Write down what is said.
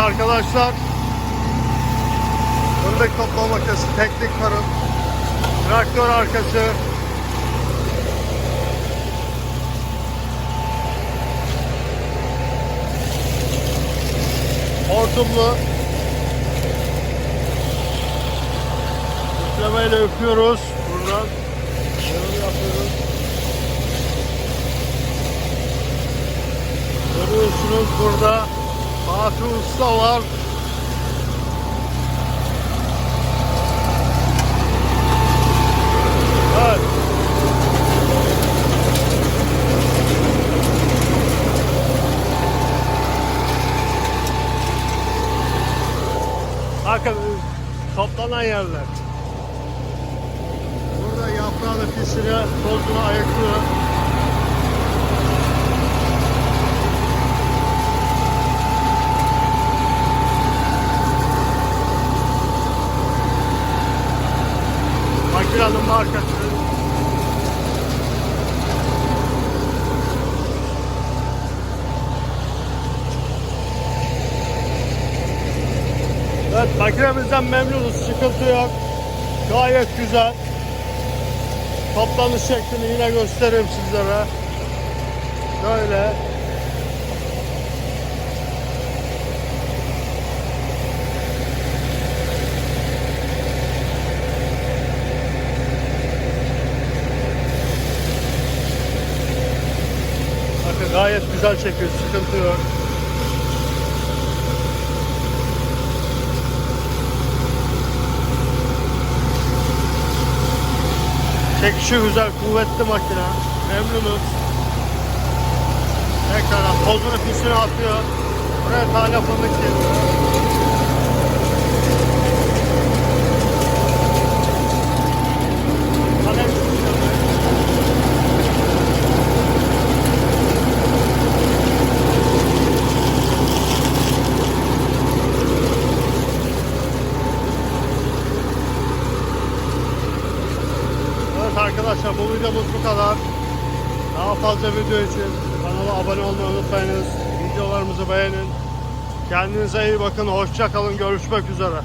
arkadaşlar. Fındık toplama makinesi, teknik tarım, traktör arkası. Hortumlu. Üflemeyle öpüyoruz buradan. Yorum yapıyoruz. Görüyorsunuz burada Fatih Usta var. Evet. Bakın toplanan yerler. Burada yaprağını, pisini, tozunu ayıklıyor. Makinenin markası. Evet makinemizden memnunuz. Sıkıntı yok. Gayet güzel. Toplanış şeklini yine göstereyim sizlere. Böyle. Bakın gayet güzel çekiyor. Sıkıntı yok. Çekişi güzel, kuvvetli makine. Memnunuz. Tekrar tozunu pisini atıyor. Buraya tane fındık geliyor. Evet arkadaşlar bu videomuz bu kadar. Daha fazla video için kanala abone olmayı unutmayınız. Videolarımızı beğenin. Kendinize iyi bakın. Hoşça kalın. Görüşmek üzere.